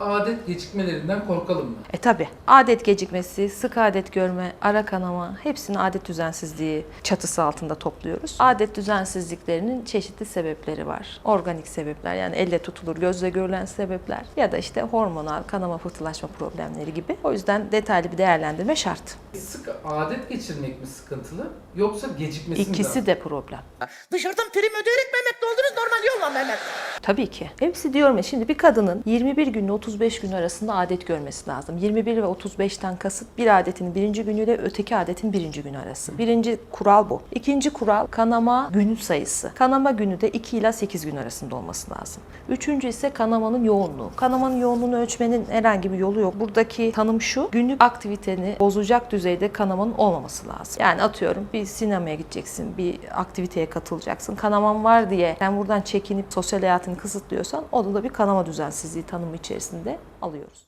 adet gecikmelerinden korkalım mı? E tabi adet gecikmesi, sık adet görme, ara kanama hepsini adet düzensizliği çatısı altında topluyoruz. Adet düzensizliklerinin çeşitli sebepleri var. Organik sebepler yani elle tutulur, gözle görülen sebepler ya da işte hormonal kanama pıhtılaşma problemleri gibi. O yüzden detaylı bir değerlendirme şart. Sık adet geçirmek mi sıkıntılı yoksa gecikmesi mi daha? İkisi de problem. Dışarıdan prim ödeyerek Mehmet doldunuz normal yolla Mehmet. Tabii ki. Hepsi diyorum ya şimdi bir kadının 21 günle 35 gün arasında adet görmesi lazım. 21 ve 35'ten kasıt bir adetin birinci günüyle öteki adetin birinci günü arası. Birinci kural bu. İkinci kural kanama günü sayısı. Kanama günü de 2 ila 8 gün arasında olması lazım. Üçüncü ise kanamanın yoğunluğu. Kanamanın yoğunluğunu ölçmenin herhangi bir yolu yok. Buradaki tanım şu, günlük aktiviteni bozacak düzeyde kanamanın olmaması lazım. Yani atıyorum bir sinemaya gideceksin, bir aktiviteye katılacaksın. Kanaman var diye sen buradan çekinip sosyal hayatını kısıtlıyorsan onu da bir kanama düzensizliği tanımı içerisinde alıyoruz.